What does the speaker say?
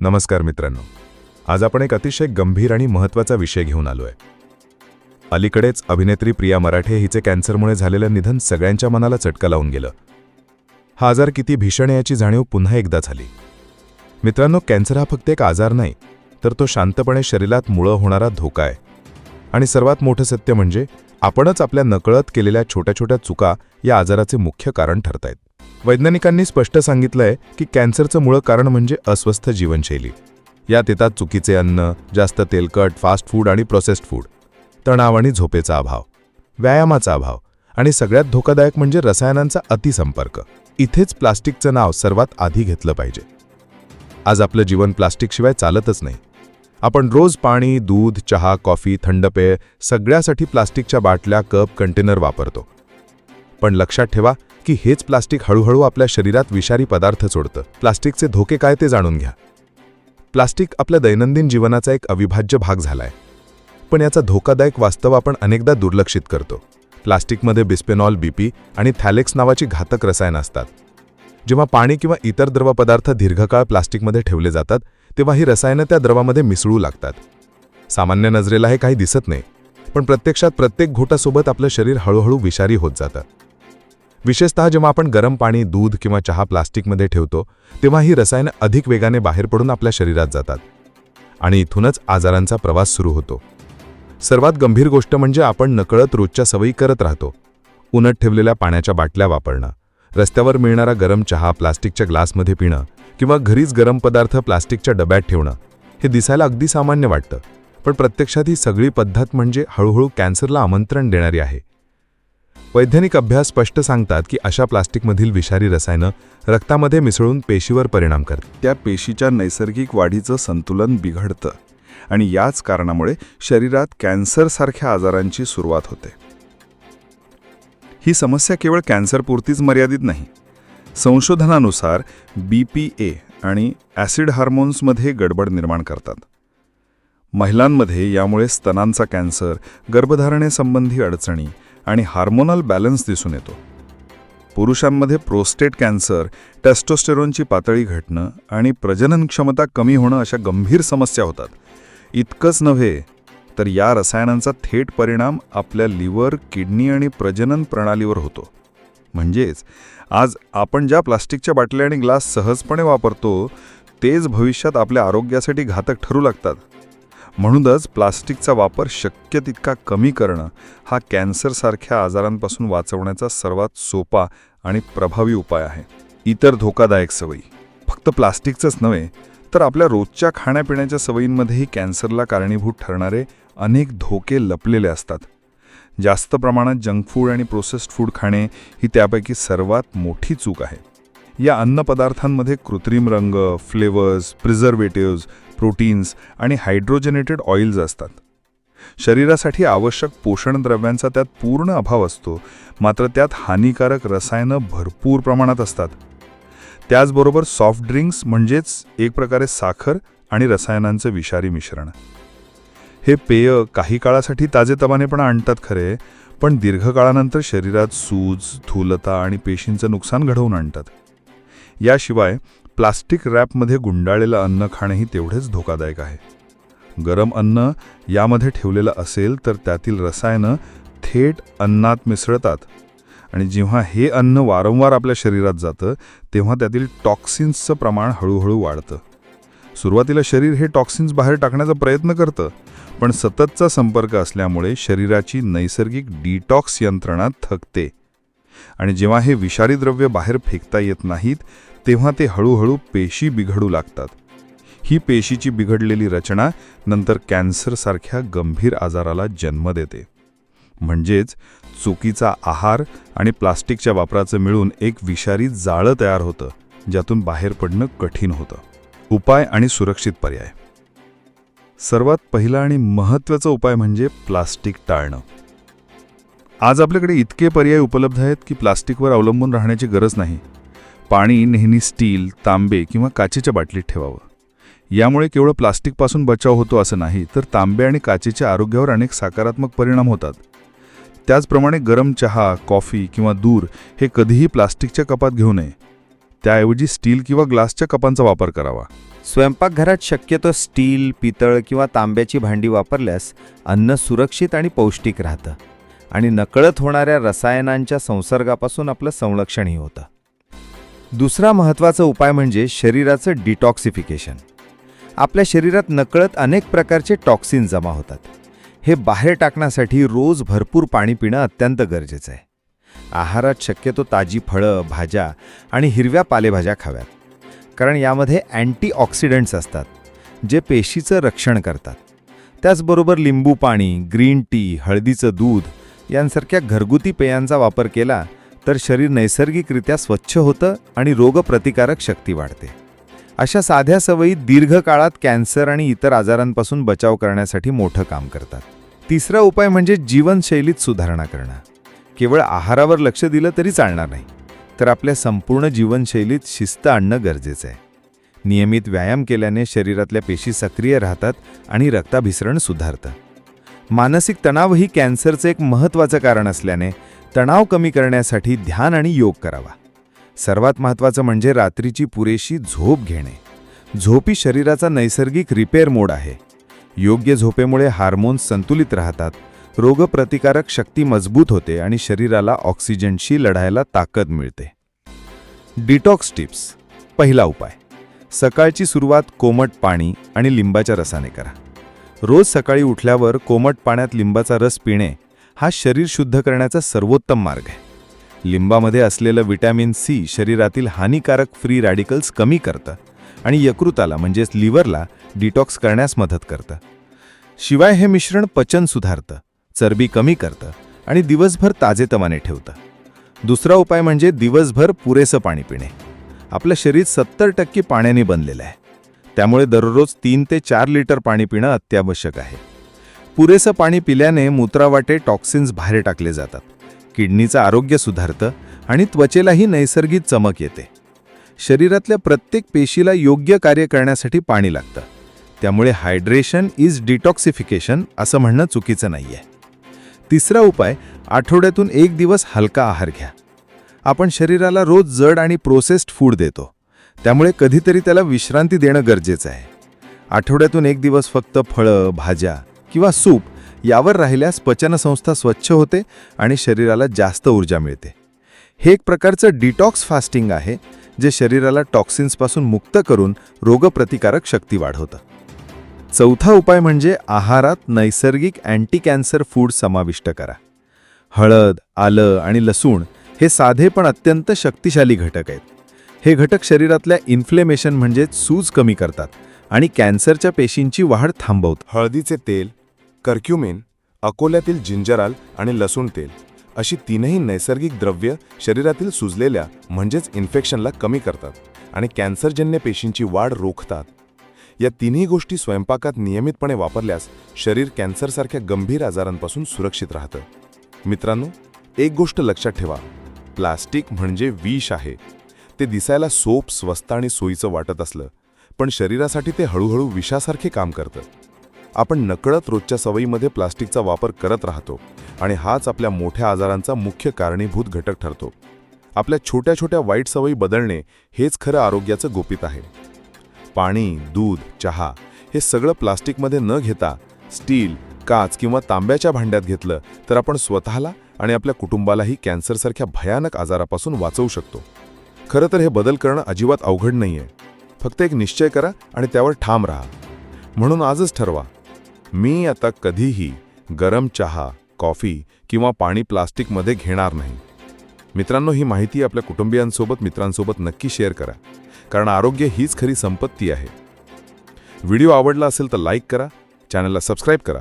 नमस्कार मित्रांनो. आज आपण एक अतिशय गंभीर आणि महत्त्वाचा विषय घेऊन आलोय. अलीकडेच अभिनेत्री प्रिया मराठे हिचे कॅन्सरमुळे झालेलं निधन सगळ्यांच्या मनाला चटका लावून गेलं. हा आजार किती भीषण याची जाणीव पुन्हा एकदा झाली. मित्रांनो कॅन्सर हा फक्त एक आजार नाही तर तो शांतपणे शरीरात मुळं होणारा धोका आहे. आणि सर्वात मोठं सत्य म्हणजे आपणच आपल्या नकळत केलेल्या छोट्या छोट्या चुका या आजाराचे मुख्य कारण ठरतायत. वैज्ञानिकांनी स्पष्ट सांगितलंय की कॅन्सरचं मूळ कारण म्हणजे अस्वस्थ जीवनशैली. यात येतात चुकीचे अन्न जास्त तेलकट फास्ट फूड आणि प्रोसेस्ड फूड तणाव आणि झोपेचा अभाव. व्यायामाचा अभाव. आणि सगळ्यात धोकादायक म्हणजे रसायनांचा अतिसंपर्क. इथेच प्लास्टिकचं नाव सर्वात आधी घेतलं पाहिजे. आज आपलं जीवन प्लास्टिकशिवाय चालतच नाही. आपण रोज पाणी दूध चहा कॉफी थंड पेय सगळ्यासाठी प्लास्टिकच्या बाटल्या कप कंटेनर वापरतो. पण लक्षात ठेवा की हेच प्लास्टिक हळूहळू आपल्या शरीरात विषारी पदार्थ सोडतं. प्लास्टिकचे धोके काय ते जाणून घ्या. प्लास्टिक आपल्या दैनंदिन जीवनाचा एक अविभाज्य भाग झालाय. पण याचा धोकादायक वास्तव आपण अनेकदा दुर्लक्षित करतो. प्लास्टिकमध्ये बिस्पेनॉल बीपी आणि थॅलेक्स नावाची घातक रसायनं असतात. जेव्हा पाणी किंवा इतर द्रवपदार्थ दीर्घकाळ प्लास्टिकमध्ये ठेवले जातात तेव्हा ही रसायनं त्या द्रवामध्ये मिसळू लागतात. सामान्य नजरेला हे काही दिसत नाही पण प्रत्यक्षात प्रत्येक घोटासोबत आपलं शरीर हळूहळू विषारी होत जातं. विशेषतः जेव्हा आपण गरम पाणी दूध किंवा चहा प्लास्टिकमध्ये ठेवतो तेव्हा ही रसायनं अधिक वेगाने बाहेर पडून आपल्या शरीरात जातात आणि इथूनच आजारांचा प्रवास सुरू होतो. सर्वात गंभीर गोष्ट म्हणजे आपण नकळत रोजच्या सवयी करत राहतो. उन्हत ठेवलेल्या पाण्याच्या बाटल्या वापरणं रस्त्यावर मिळणारा गरम चहा प्लास्टिकच्या ग्लासमध्ये पिणं किंवा घरीच गरम पदार्थ प्लास्टिकच्या डब्यात ठेवणं हे दिसायला अगदी सामान्य वाटतं. पण प्रत्यक्षात ही सगळी पद्धत म्हणजे हळूहळू कॅन्सरला आमंत्रण देणारी आहे. वैज्ञानिक अभ्यास स्पष्ट सांगतात की अशा प्लास्टिकमधील विषारी रसायनं रक्तामध्ये मिसळून पेशीवर परिणाम करतात. त्या पेशीच्या नैसर्गिक वाढीचं संतुलन बिघडतं आणि याच कारणामुळे शरीरात कॅन्सरसारख्या आजारांची सुरुवात होते. ही समस्या केवळ कॅन्सरपुरतीच मर्यादित नाही. संशोधनानुसार बी पी ए आणि ॲसिड हार्मोन्समध्ये गडबड निर्माण करतात. महिलांमध्ये यामुळे स्तनांचा कॅन्सर गर्भधारणेसंबंधी अडचणी आणि हार्मोनल बॅलन्स दिसून येतो. पुरुषांमध्ये प्रोस्टेट कॅन्सर टेस्टोस्टेरॉनची पातळी घटणं आणि प्रजनन क्षमता कमी होणं अशा गंभीर समस्या होतात. इतकंच नव्हे तर या रसायनांचा थेट परिणाम आपल्या लिव्हर किडनी आणि प्रजनन प्रणालीवर होतो. म्हणजेच आज आपण ज्या प्लास्टिकच्या बाटल्या आणि ग्लास सहजपणे वापरतो तेच भविष्यात आपल्या आरोग्यासाठी घातक ठरू लागतात. म्हणूनच प्लास्टिकचा वापर शक्य तितका कमी करणं हा कॅन्सरसारख्या आजारांपासून वाचवण्याचा सर्वात सोपा आणि प्रभावी उपाय आहे. इतर धोकादायक सवयी. फक्त प्लास्टिकचंच नव्हे तर आपल्या रोजच्या खाण्यापिण्याच्या सवयींमध्येही कॅन्सरला कारणीभूत ठरणारे अनेक धोके लपलेले असतात. जास्त प्रमाणात जंक फूड आणि प्रोसेस्ड फूड खाणे ही त्यापैकी सर्वात मोठी चूक आहे. या अन्नपदार्थांमध्ये कृत्रिम रंग फ्लेवर्स प्रिझर्वेटिव्हज प्रोटीन्स आणि हायड्रोजनेटेड ऑइल्स असतात. शरीरासाठी आवश्यक पोषणद्रव्यांचा त्यात पूर्ण अभाव असतो मात्र त्यात हानिकारक रसायनं भरपूर प्रमाणात असतात. त्याचबरोबर सॉफ्ट ड्रिंक्स म्हणजेच एक प्रकारे साखर आणि रसायनांचं विषारी मिश्रण. हे पेय काही काळासाठी ताजेतवानेपणा आणतात खरे पण दीर्घकाळानंतर शरीरात सूज स्थूलता आणि पेशींचं नुकसान घडवून आणतात. याशिवाय प्लास्टिक रॅपमध्ये गुंडाळलेलं अन्न खाणंही तेवढेच धोकादायक आहे. गरम अन्न यामध्ये ठेवलेलं असेल तर त्यातील रसायनं थेट अन्नात मिसळतात आणि जेव्हा हे अन्न वारंवार आपल्या शरीरात जातं तेव्हा त्यातील टॉक्सिन्सचं प्रमाण हळूहळू वाढतं. सुरुवातीला शरीर हे टॉक्सिन्स बाहेर टाकण्याचा प्रयत्न करतं पण सततचा संपर्क असल्यामुळे शरीराची नैसर्गिक डिटॉक्स यंत्रणा थकते. आणि जेव्हा हे विषारी द्रव्य बाहेर फेकता येत नाहीत तेव्हा ते हळूहळू पेशी बिघडू लागतात. ही पेशीची बिघडलेली रचना नंतर कॅन्सरसारख्या गंभीर आजाराला जन्म देते. म्हणजेच चुकीचा आहार आणि प्लास्टिकच्या वापराचं मिळून एक विषारी जाळं तयार होतं ज्यातून बाहेर पडणं कठीण होतं. उपाय आणि सुरक्षित पर्याय. सर्वात पहिला आणि महत्त्वाचा उपाय म्हणजे प्लास्टिक टाळणं. आज आपल्याकडे इतके पर्याय उपलब्ध आहेत की प्लास्टिकवर अवलंबून राहण्याची गरज नाही. पाणी नेहमी स्टील तांबे किंवा काचेच्या बाटलीत ठेवावं. यामुळे केवळ प्लास्टिकपासून बचाव होतो असं नाही तर तांबे आणि काचेच्या आरोग्यावर अनेक सकारात्मक परिणाम होतात. त्याचप्रमाणे गरम चहा कॉफी किंवा दूर हे कधीही प्लास्टिकच्या कपात घेऊ नये. त्याऐवजी स्टील किंवा ग्लासच्या कपांचा वापर करावा. स्वयंपाकघरात शक्यतो स्टील पितळ किंवा तांब्याची भांडी वापरल्यास अन्न सुरक्षित आणि पौष्टिक राहतं आणि नकळत होणाऱ्या रसायनांच्या संसर्गापासून आपलं संरक्षणही होतं. दुसरा महत्त्वाचा उपाय म्हणजे शरीराचं डिटॉक्सिफिकेशन आपल्या शरीरात नकळत अनेक प्रकारचे टॉक्सिन जमा होतात. हे बाहेर टाकण्यासाठी रोज भरपूर पाणी पिणं अत्यंत गरजेचं आहे. आहारात शक्यतो ताजी फळं भाज्या आणि हिरव्या पालेभाज्या खाव्यात. कारण यामध्ये अँटीऑक्सिडंट्स असतात जे पेशीचं रक्षण करतात. त्याचबरोबर लिंबू पाणी ग्रीन टी हळदीचं दूध यांसारख्या घरगुती पेयांचा वापर केला तर शरीर नैसर्गिकरित्या स्वच्छ होतं आणि रोगप्रतिकारक शक्ती वाढते. अशा साध्या सवयी दीर्घकाळात कॅन्सर आणि इतर आजारांपासून बचाव करण्यासाठी मोठं काम करतात. तिसरा उपाय म्हणजे जीवनशैलीत सुधारणा करणं. केवळ आहारावर लक्ष दिलं तरी चालणार नाही तर आपल्या संपूर्ण जीवनशैलीत शिस्त आणणं गरजेचं आहे. नियमित व्यायाम केल्याने शरीरातल्या पेशी सक्रिय राहतात आणि रक्ताभिसरण सुधारतं. मानसिक तणावही कॅन्सरचं एक महत्त्वाचं कारण असल्याने तणाव कमी करण्यासाठी ध्यान आणि योग करावा. सर्वात महत्त्वाचं म्हणजे रात्रीची पुरेशी झोप घेणे. झोप ही शरीराचा नैसर्गिक रिपेअर मोड आहे. योग्य झोपेमुळे हार्मोन्स संतुलित राहतात रोगप्रतिकारक शक्ती मजबूत होते आणि शरीराला ऑक्सिजनशी लढायला ताकद मिळते. Detox tips. पहिला उपाय. सकाळची सुरुवात कोमट पाणी आणि लिंबाच्या रसाने करा. रोज सकाळी उठल्यावर कोमट पाण्यात लिंबाचा रस पिणे हा शरीर शुद्ध करण्याचा सर्वोत्तम मार्ग आहे. लिंबामध्ये असलेलं विटॅमिन सी शरीरातील हानिकारक फ्री रॅडिकल्स कमी करतं आणि यकृताला म्हणजेच लिव्हरला डिटॉक्स करण्यास मदत करतं. शिवाय हे मिश्रण पचन सुधारतं चरबी कमी करतं आणि दिवसभर ताजेतमाने ठेवतं. दुसरा उपाय म्हणजे दिवसभर पुरेसं पाणी पिणे. आपलं शरीर सत्तर टक्के पाण्याने बनलेलं आहे. त्यामुळे दररोज तीन ते चार लिटर पाणी पिणं अत्यावश्यक आहे. पुरेसं पाणी पिल्याने मूत्रावाटे टॉक्सिन्स बाहेर टाकले जातात. किडनीचं आरोग्य सुधारतं आणि त्वचेलाही नैसर्गिक चमक येते. शरीरातल्या प्रत्येक पेशीला योग्य कार्य करण्यासाठी पाणी लागतं. त्यामुळे हायड्रेशन इज डिटॉक्सिफिकेशन असं म्हणणं चुकीचं नाही आहे तिसरा उपाय आठवड्यातून एक दिवस हलका आहार घ्या. आपण शरीराला रोज जड आणि प्रोसेस्ड फूड देतो. त्यामुळे कधीतरी त्याला विश्रांती देणं गरजेचं आहे. आठवड्यातून एक दिवस फक्त फळं भाज्या किंवा सूप यावर राहिल्यास पचनसंस्था स्वच्छ होते आणि शरीराला जास्त ऊर्जा मिळते. हे एक प्रकारचं डिटॉक्स फास्टिंग आहे जे शरीराला टॉक्सिन्सपासून मुक्त करून रोगप्रतिकारक शक्ती वाढवतं. चौथा उपाय म्हणजे आहारात नैसर्गिक अँटी कॅन्सर फूड समाविष्ट करा. हळद आलं आणि लसूण हे साधे पण अत्यंत शक्तिशाली घटक आहेत. हे घटक शरीरातल्या इन्फ्लेमेशन म्हणजेच सूज कमी करतात आणि कॅन्सरच्या पेशींची वाढ थांबवत हळदीचे तेल कर्क्युमिन अकोल्यातील जिंजराल आणि लसूण तेल अशी तीनही नैसर्गिक द्रव्य शरीरातील सुजलेल्या म्हणजेच इन्फेक्शनला कमी करतात आणि कॅन्सरजन्य पेशींची वाढ रोखतात. या तिन्ही गोष्टी स्वयंपाकात नियमितपणे वापरल्यास शरीर कॅन्सरसारख्या गंभीर आजारांपासून सुरक्षित राहतं. मित्रांनो एक गोष्ट लक्षात ठेवा. प्लास्टिक म्हणजे विष आहे. ते दिसायला सोप स्वस्त आणि सोयीचं वाटत असलं पण शरीरासाठी ते हळूहळू विषासारखे काम करतं. आपण नकळत रोजच्या सवयीमध्ये प्लास्टिकचा वापर करत राहतो आणि हाच आपल्या मोठ्या आजारांचा मुख्य कारणीभूत घटक ठरतो. आपल्या छोट्या छोट्या वाईट सवयी बदलणे हेच खरं आरोग्याचं गोपित आहे. पाणी दूध चहा हे सगळं प्लास्टिकमध्ये न घेता स्टील काच किंवा तांब्याच्या भांड्यात घेतलं तर आपण स्वतःला आणि आपल्या कुटुंबालाही कॅन्सरसारख्या भयानक आजारापासून वाचवू शकतो. खरं तर हे बदल करणं अजिबात अवघड नाहीये. फक्त एक निश्चय करा आणि त्यावर ठाम राहा. म्हणून आजच ठरवा मी आता कधीही गरम चहा कॉफी किंवा पाणी प्लास्टिकमध्ये घेणार नाही. मित्रांनो ही माहिती आपल्या कुटुंबियांसोबत मित्रांसोबत नक्की शेअर करा कारण आरोग्य हीच खरी संपत्ती आहे. व्हिडिओ आवडला असेल तर लाईक करा चॅनलला सबस्क्राईब करा.